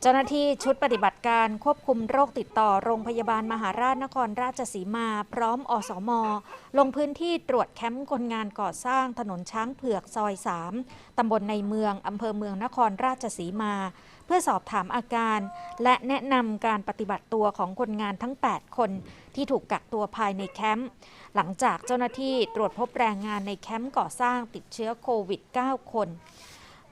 เจ้าหน้าที่ชุดปฏิบัติการควบคุมโรคติดต่อโรงพยาบาลมหาราชนครราชสีมา พร้อมอสม ลงพื้นที่ตรวจแคมป์คนงานก่อสร้างถนนช้างเผือกซอย 3 ตำบลในเมือง อำเภอเมืองนครราชสีมา เพื่อสอบถามอาการ และแนะนำการปฏิบัติตัวของคนงานทั้ง 8 คนที่ถูกกักตัวภายในแคมป์หลังจากเจ้าหน้าที่ตรวจพบแรงงานในแคมป์ก่อสร้างติดเชื้อโควิด 9 คน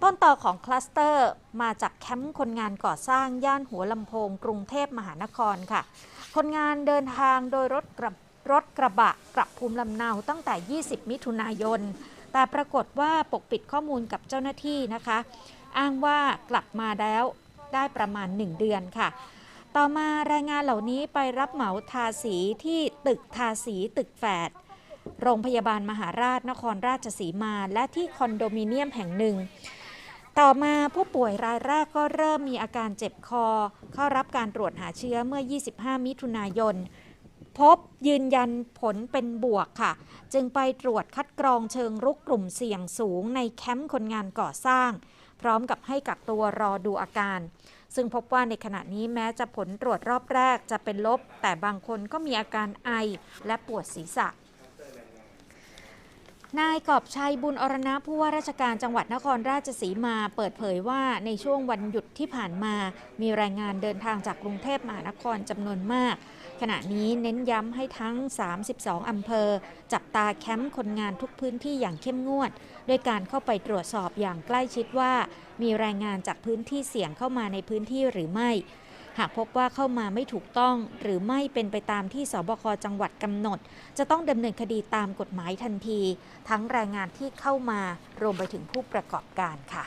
ต้นต่อของคลัสเตอร์มาจากแคมป์คนงานก่อสร้างย่านหัวลำโพงกรุงเทพมหานครค่ะ คนงานเดินทางโดยรถกระรถกระบะกลับภูมิลำเนาตั้งแต่ 20 มิถุนายน แต่ปรากฏว่าปกปิดข้อมูลกับเจ้าหน้าที่นะคะ อ้างว่ากลับมาแล้วได้ประมาณ 1 เดือนค่ะ ต่อมาแรงงานเหล่านี้ไปรับเหมาทาสีที่ตึกทาสีตึกแฝดโรงพยาบาลมหาราชนครราชสีมา และที่คอนโดมิเนียมแห่งหนึ่ง ต่อมาผู้ป่วยรายแรกก็เริ่มมีอาการเจ็บคอ เข้ารับการตรวจหาเชื้อเมื่อ 25 มิถุนายน พบยืนยันผลเป็นบวกค่ะ จึงไปตรวจคัดกรองเชิงรุกกลุ่มเสี่ยงสูงในแคมป์คนงานก่อสร้าง พร้อมกับให้กักตัวรอดูอาการ ซึ่งพบว่าในขณะนี้แม้จะผลตรวจรอบแรกจะเป็นลบ แต่บางคนก็มีอาการไอและปวดศีรษะ นายกอบชัยบุญอรณะผู้ว่าราชการจังหวัดนครราชสีมา เปิดเผยว่าในช่วงวันหยุดที่ผ่านมา มีแรงงานเดินทางจากกรุงเทพมหานครจำนวนมาก ขณะนี้เน้นย้ำให้ทั้ง 32 อำเภอ จับตาแคมป์คนงานทุกพื้นที่อย่างเข้มงวด ด้วยการเข้าไปตรวจสอบอย่างใกล้ชิดว่า มีแรงงานจากพื้นที่เสี่ยงเข้ามาในพื้นที่หรือไม่ หากพบว่าเข้ามาไม่ถูกต้อง หรือไม่เป็นไปตามที่สบคจังหวัดกำหนด จะต้องดำเนินคดีตามกฎหมายทันที ทั้งแรงงานที่เข้ามารวมไปถึงผู้ประกอบการค่ะ